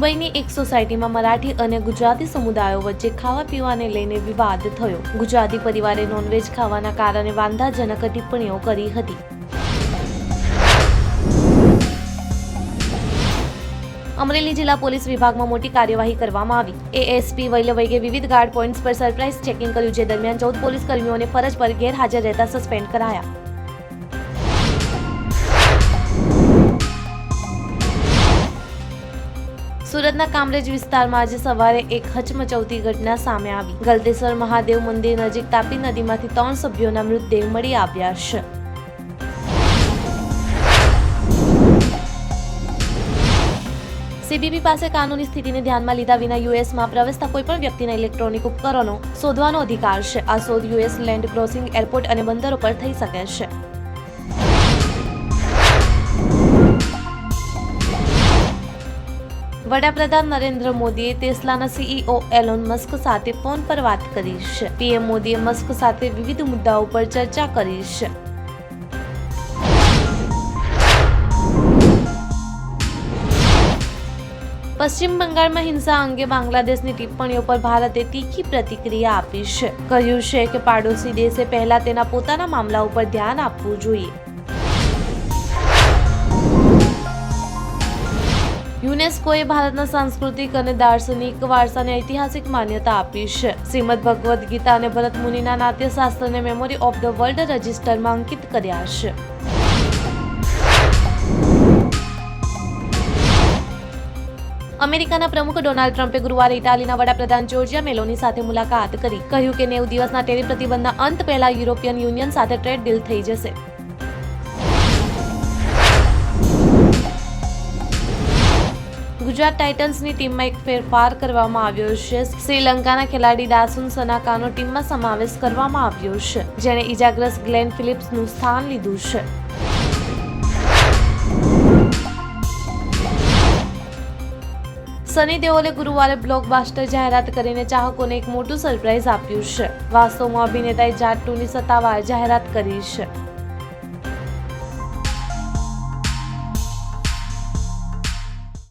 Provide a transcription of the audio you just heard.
મુંબઈની એક સોસાયટીમાં મરાઠી અને ગુજરાતી સમુદાયો વચ્ચે ખાવા પીવાને લઈને વિવાદ થયો. ગુજરાતી પરિવારે નોનવેજ ખાવાના કારણે વાંધાજનક ટિપ્પણીઓ કરી હતી. અમરેલી જિલ્લા પોલીસ વિભાગમાં મોટી કાર્યવાહી કરવામાં આવી. એએસપી વૈલવૈગે વિવિધ ગાર્ડ પોઈન્ટ્સ પર સરપ્રાઇઝ ચેકિંગ કર્યું, જે દરમિયાન ચૌદ પોલીસ કર્મીઓને ફરજ પર ગેરહાજર રહેતા સસ્પેન્ડ કરાયા. સુરતના કામરેજ વિસ્તારમાં આજે સવારે એક હચમચવતી ઘટના સામે આવી. ગલતેશ્વર મહાદેવ મંદિર નજીક તાપી નદીમાંથી ત્રણ સભ્યોના મૃતદેહ મળી આવ્યા છે. સીબીપી પાસે કાનૂની સ્થિતિને ધ્યાનમાં લીધા વિના યુએસમાં પ્રવેશતા કોઈપણ વ્યક્તિના ઇલેક્ટ્રોનિક ઉપકરણો શોધવાનો અધિકાર છે. આ શોધ યુએસ લેન્ડ ક્રોસિંગ એરપોર્ટ અને બંદરો પર થઈ શકે છે. વડાપ્રધાન નરેન્દ્ર મોદીએ ટેસ્લાના સીઈઓ એલોન મસ્ક સાથે ફોન પર વાત કરી છે. પીએમ મોદીએ મસ્ક સાથે વિવિધ મુદ્દાઓ પર ચર્ચા કરી છે. પશ્ચિમ બંગાળમાં હિંસા અંગે બાંગ્લાદેશની ટિપ્પણીઓ પર ભારતે તીખી પ્રતિક્રિયા આપી છે. કહ્યું છે કે પાડોશી દેશે પહેલા તેના પોતાના મામલા ઉપર ધ્યાન આપવું જોઈએ. યુનેસ્કોએ ભારતના સાંસ્કૃતિક અને દાર્શનિક વારસાને ઐતિહાસિક માન્યતા આપી છે. શ્રીમદ ભગવદ્ ગીતા અને ભરત મુનિના નાટ્યશાસ્ત્રને મેમોરી ઓફ ધ વર્લ્ડ રજિસ્ટરમાં અંકિત કર્યા છે. અમેરિકાના પ્રમુખ ડોનાલ્ડ ટ્રમ્પે ગુરુવારે ઇટાલીના વડાપ્રધાન જોર્જિયા મેલોની સાથે મુલાકાત કરી. કહ્યું કે નેવું દિવસના ટેરી પ્રતિબંધના અંત પહેલા યુરોપિયન યુનિયન સાથે ટ્રેડ ડીલ થઈ જશે. ગુજરાત ટાઇટન્સની ટીમમાં એક ફેરફાર કરવામાં આવ્યો છે. શ્રીલંકાના ખેલાડી દાસુન સનાકાનો ટીમમાં સમાવેશ કરવામાં આવ્યો છે, જેણે ઇજાગ્રસ્ત ગ્લેન ફિલિપ્સનું સ્થાન લીધું છે. સની દેઓલે ગુરુવારે બ્લોકબાસ્ટર જાહેરાત કરીને ચાહકોને એક મોટું સરપ્રાઇઝ આપ્યું છે. વાસ્તવમાં અભિનેતાએ જાટ ટુની સત્તાવાર જાહેરાત કરી છે.